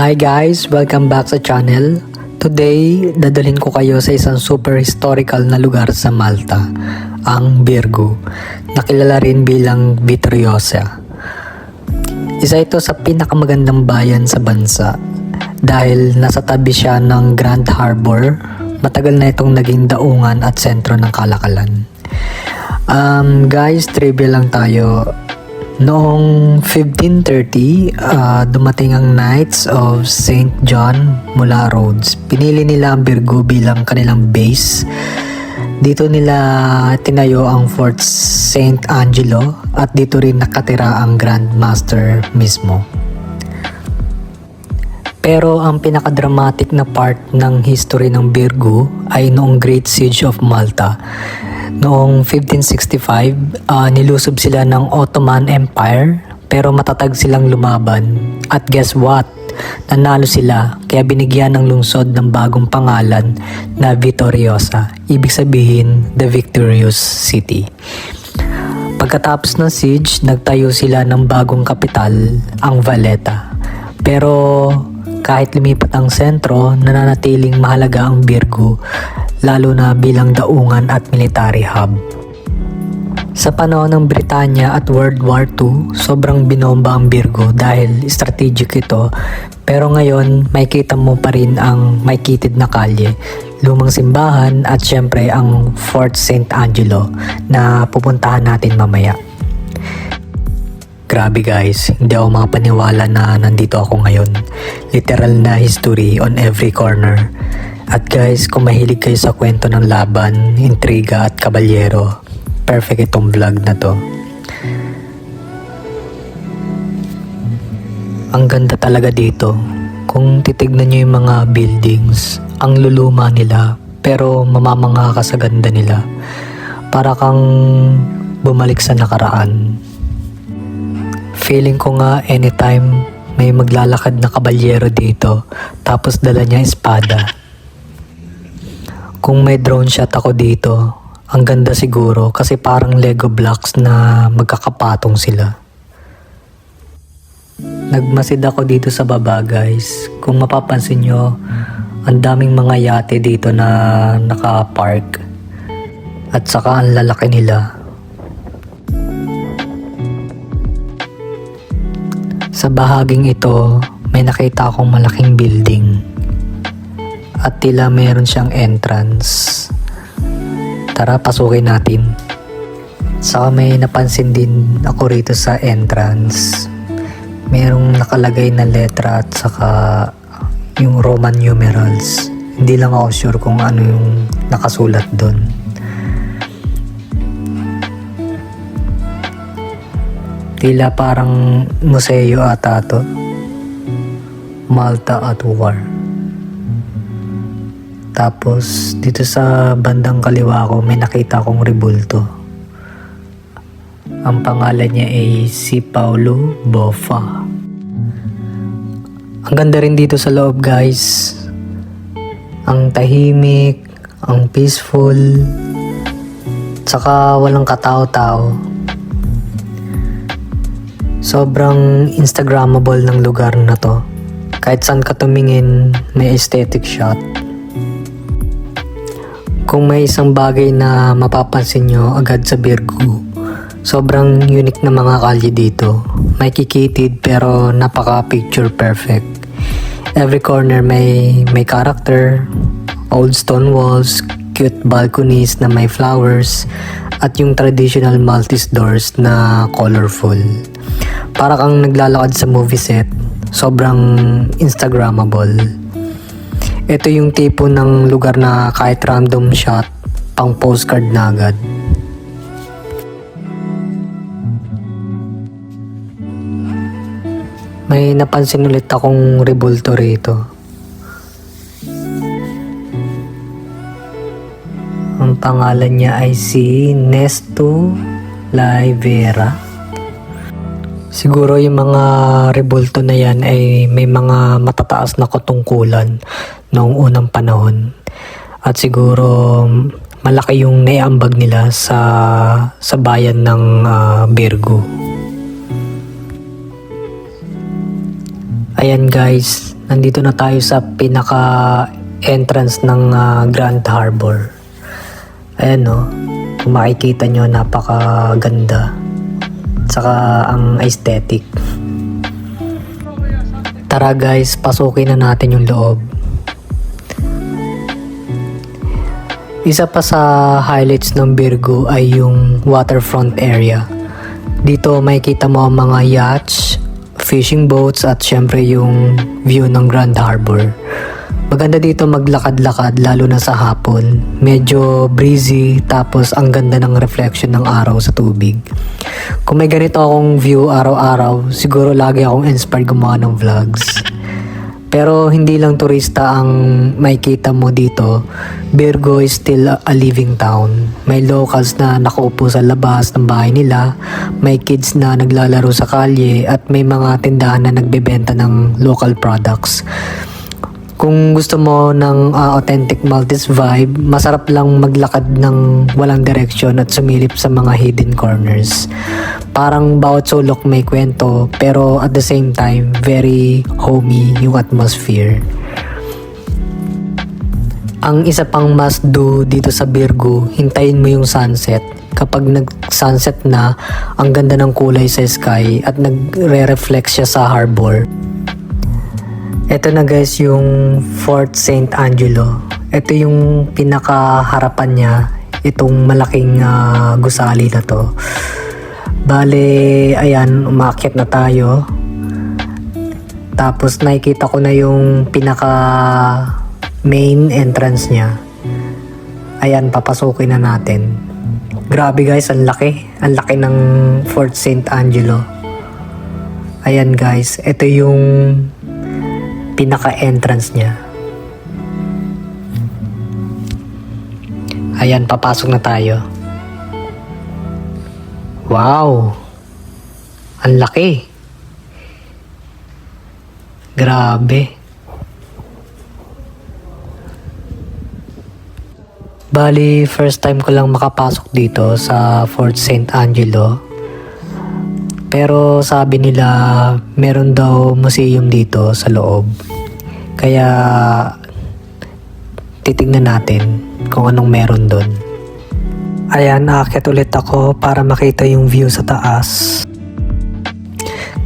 Hi guys! Welcome back sa channel. Today, dadalhin ko kayo sa isang super historical na lugar sa Malta, ang Birgu, nakilala rin bilang Vitoriosa. Isa ito sa pinakamagandang bayan sa bansa dahil nasa tabi siya ng Grand Harbor, matagal na itong naging daungan at sentro ng kalakalan. Um, guys, trivia lang tayo. Noong 1530, ah, dumating ang Knights of St. John mula Rhodes. Pinili nila ang Virgo bilang kanilang base. Dito nila tinayo ang Fort St. Angelo at dito rin nakatira ang Grand Master mismo. Pero ang pinakadramatic na part ng history ng Virgo ay noong Great Siege of Malta. Noong 1565, ah, nilusob sila ng Ottoman Empire pero matatag silang lumaban. At guess what? Nanalo sila kaya binigyan ng lungsod ng bagong pangalan na Vitoriosa. Ibig sabihin, the victorious city. Pagkatapos ng siege, nagtayo sila ng bagong kapital, ang Valletta. Pero kahit lumipat ang sentro, nananatiling mahalaga ang Birgu, lalo na bilang daungan at military hub. Sa panahon ng Britanya at World War II, sobrang binomba ang Birgo dahil strategic ito. Pero ngayon, makikita mo pa rin ang may kitid na kalye, lumang simbahan at syempre ang Fort St. Angelo na pupuntahan natin mamaya. Grabe guys, hindi ako makapaniwala na nandito ako ngayon. Literal na history on every corner. At guys, kung mahilig kayo sa kwento ng laban, intriga at kabalyero, perfect itong vlog na to. Ang ganda talaga dito. Kung titignan nyo yung mga buildings, ang luluma nila, pero mamamanga ka sa ganda nila. Para kang bumalik sa nakaraan. Feeling ko nga anytime may maglalakad na kabalyero dito, tapos dala niya espada. Kung may drone shot ako dito, ang ganda siguro kasi parang Lego blocks na magkakapatong sila. Nagmasid ako dito sa baba guys. Kung mapapansin nyo, ang daming mga yate dito na naka-park. At saka ang lalaki nila. Sa bahaging ito, may nakita akong malaking building. At tila meron siyang entrance. Tara, pasukin natin. Saka may napansin din ako rito sa entrance. Merong nakalagay na letra at saka yung Roman numerals. Hindi lang ako sure kung ano yung nakasulat doon. Tila parang museo ata to. Malta at War. Tapos dito sa bandang kaliwa ko may nakita akong rebulto. Ang pangalan niya ay si Paulo Boffa. Ang ganda rin dito sa loob guys. Ang tahimik, ang peaceful, tsaka walang katao-tao. Sobrang Instagrammable ng lugar na to. Kahit saan ka tumingin, may aesthetic shot. Kung may isang bagay na mapapansin nyo agad sa Birgu, sobrang unique na mga kalye dito. May kikitid pero napaka picture perfect. Every corner may may character, old stone walls, cute balconies na may flowers, at yung traditional Maltese doors na colorful. Para kang naglalakad sa movie set, sobrang Instagrammable. Ito yung tipo ng lugar na kahit random shot, pang postcard na agad. May napansin ulit akong rebulto rito. Ang pangalan niya ay si Nesto Laivera. Siguro yung mga rebulto na yan ay may mga matataas na katungkulan noong unang panahon. At siguro malaki yung naiambag nila sa sa bayan ng ah, Birgo. Ayan guys, nandito na tayo sa pinaka entrance ng ah, Grand Harbor. Ayan no, kung makikita nyo napakaganda. Saka ang aesthetic. Tara guys, pasukin na natin yung loob. Isa pa sa highlights ng Virgo ay yung waterfront area. Dito makikita mo ang mga yachts, fishing boats at syempre yung view ng Grand Harbor. Maganda dito maglakad-lakad lalo na sa hapon. Medyo breezy tapos ang ganda ng reflection ng araw sa tubig. Kung may ganito akong view araw-araw, siguro lagi akong inspired gumawa ng vlogs. Pero hindi lang turista ang makikita mo dito. Virgo is still a living town. May locals na nakaupo sa labas ng bahay nila, may kids na naglalaro sa kalye, at may mga tindahan na nagbebenta ng local products. Kung gusto mo ng ah, authentic Maltese vibe, masarap lang maglakad ng walang direksyon at sumilip sa mga hidden corners. Parang bawat sulok may kwento, pero at the same time, very homey yung atmosphere. Ang isa pang must do dito sa Virgo, hintayin mo yung sunset. Kapag nag-sunset na, ang ganda ng kulay sa sky at nagre-reflect siya sa harbor. Ito na guys yung Fort St. Angelo. Ito yung pinakaharapan niya. Itong malaking ah, gusali na to. Bale, ayan, umakyat na tayo. Tapos nakikita ko na yung pinaka main entrance niya. Ayan, papasukin na natin. Grabe guys, ang laki. Ang laki ng Fort St. Angelo. Ayan guys, ito yung pinaka-entrance niya. Ayan, papasok na tayo. Wow! Ang laki. Grabe. Bali, first time ko lang makapasok dito sa Fort St. Angelo. Pero sabi nila meron daw museum dito sa loob. Kaya titignan natin kung anong meron doon. Ayan, aakyat ulit ako para makita yung view sa taas.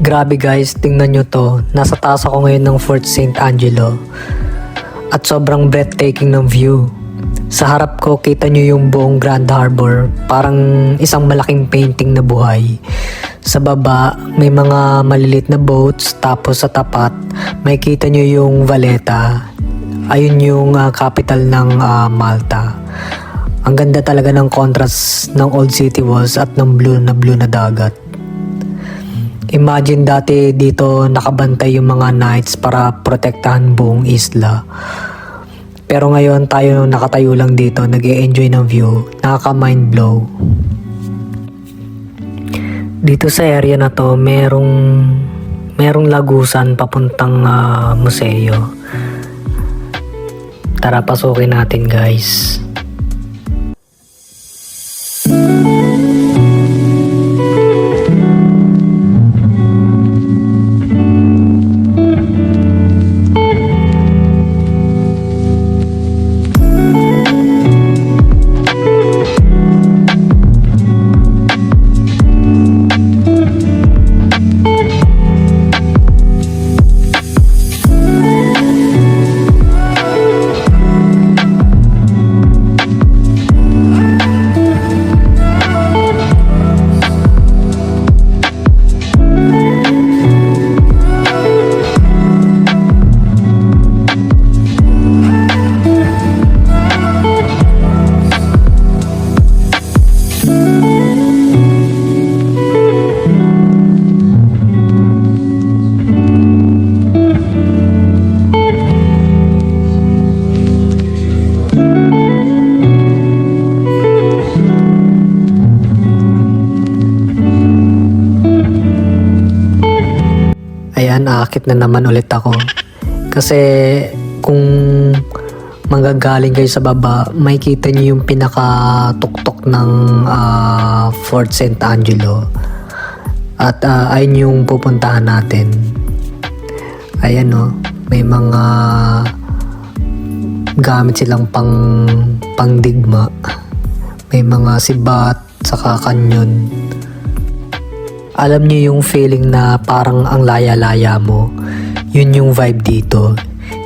Grabe guys, tingnan nyo to. Nasa taas ako ngayon ng Fort St. Angelo. At sobrang breathtaking ng view. Sa harap ko, kita nyo yung buong Grand Harbor. Parang isang malaking painting na buhay. Sa baba, may mga malilit na boats. Tapos sa tapat, may kita nyo yung Valletta. Ayun yung ah, capital ng ah, Malta. Ang ganda talaga ng contrast ng old city walls at ng blue na blue na dagat. Imagine dati dito nakabantay yung mga knights para protektahan buong isla. Pero ngayon tayo nakatayo lang dito, nag enjoy ng view, nakaka-mind blow. Dito sa area na to, merong merong lagusan papuntang ah, museo. Tara, pasukin natin guys. Ayan, aakit na naman ulit ako. Kasi kung manggagaling kayo sa baba, makikita niyo yung pinaka-tuktok ng ah, Fort St. Angelo. At ah, ayun yung pupuntahan natin. Ayan o, may mga gamit silang pang pangdigma. May mga sibat, saka kanyon. Alam niyo yung feeling na parang ang laya-laya mo. Yun yung vibe dito.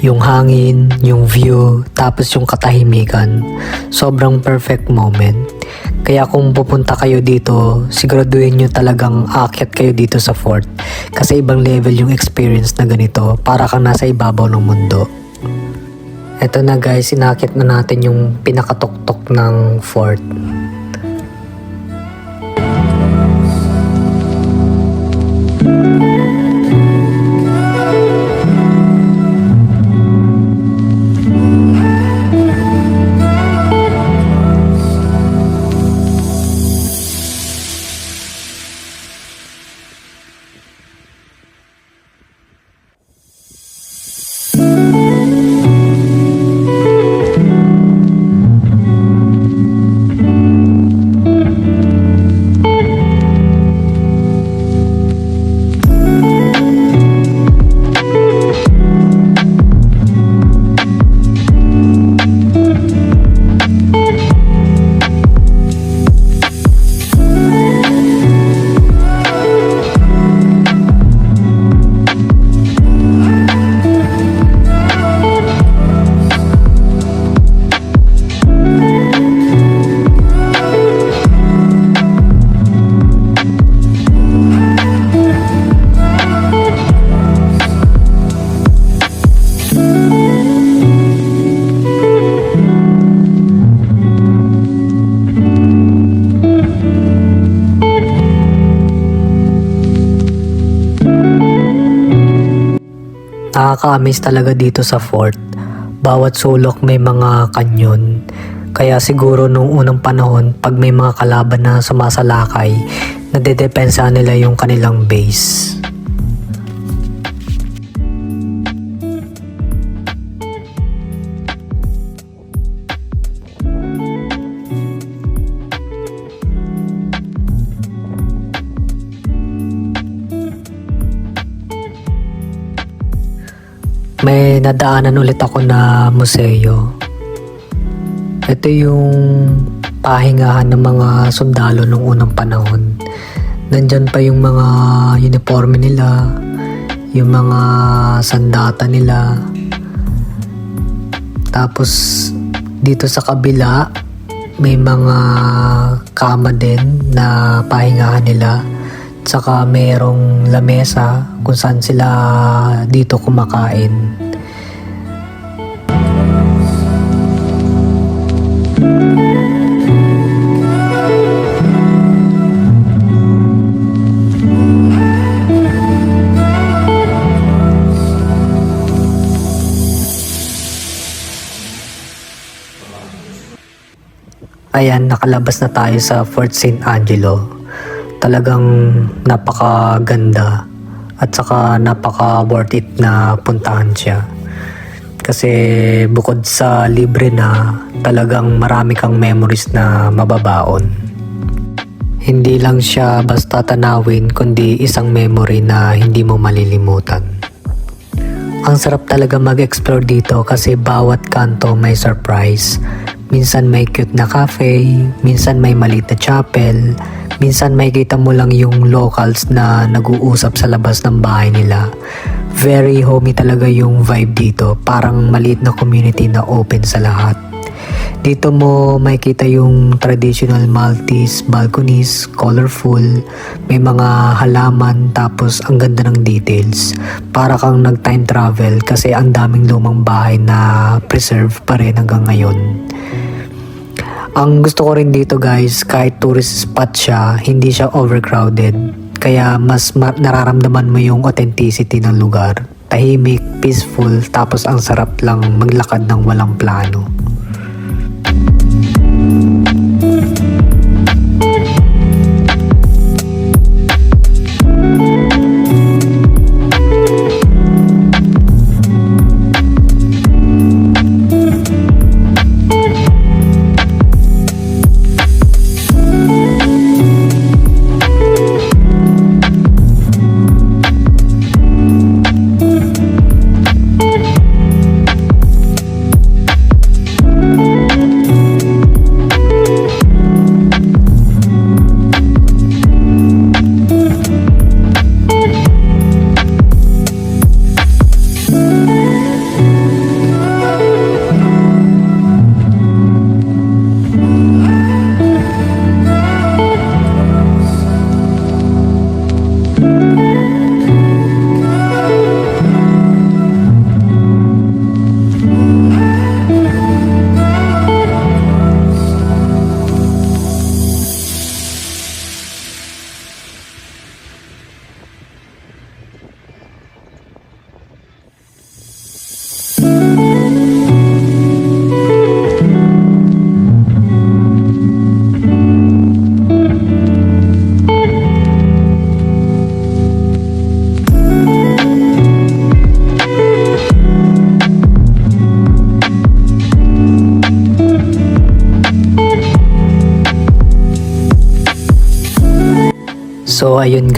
Yung hangin, yung view, tapos yung katahimikan. Sobrang perfect moment. Kaya kung pupunta kayo dito, siguraduhin nyo talagang aakyat kayo dito sa fort. Kasi ibang level yung experience na ganito, para kang nasa ibabaw ng mundo. Eto na guys, inakit na natin yung pinakatuktok ng fort. Nakaka-amaze talaga dito sa fort. Bawat sulok may mga kanyon. Kaya siguro nung unang panahon, pag may mga kalaban na sumasalakay, nadedepensa nila yung kanilang base. May nadaanan ulit ako na museo. Ito yung pahingahan ng mga sundalo nung unang panahon. Nandyan pa yung mga uniforme nila, yung mga sandata nila. Tapos dito sa kabila, may mga kama din na pahingahan nila. Tsaka mayroong lamesa kung saan sila dito kumakain. Ayan, nakalabas na tayo sa Fort St. Angelo. Talagang napakaganda at saka napaka worth it na puntahan siya. Kasi bukod sa libre na, talagang marami kang memories na mababaon. Hindi lang siya basta tanawin kundi isang memory na hindi mo malilimutan. Ang sarap talaga mag-explore dito kasi bawat kanto may surprise. Minsan may cute na cafe, minsan may maliit na chapel, minsan may kita mo lang yung locals na nag-uusap sa labas ng bahay nila. Very homey talaga yung vibe dito, parang maliit na community na open sa lahat. Dito mo makikita yung traditional Maltese balconies, colorful, may mga halaman tapos ang ganda ng details. Para kang nag-time travel kasi ang daming lumang bahay na preserve pa rin hanggang ngayon. Ang gusto ko rin dito guys, kahit tourist spot siya, hindi siya overcrowded. Kaya mas ma- nararamdaman mo yung authenticity ng lugar. Tahimik, peaceful, tapos ang sarap lang maglakad ng walang plano. So ayun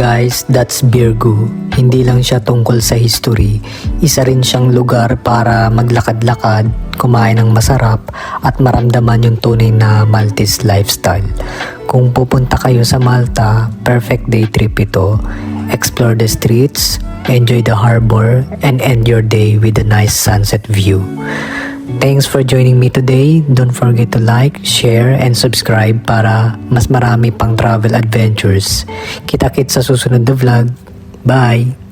guys, that's Birgu. Hindi lang siya tungkol sa history, isa rin siyang lugar para maglakad-lakad, kumain ng masarap at maramdaman yung tunay na Maltese lifestyle. Kung pupunta kayo sa Malta, perfect day trip ito. Explore the streets, enjoy the harbor, and end your day with a nice sunset view. Thanks for joining me today. Don't forget to like, share, and subscribe para mas marami pang travel adventures. Kita-kits sa susunod na vlog. Bye!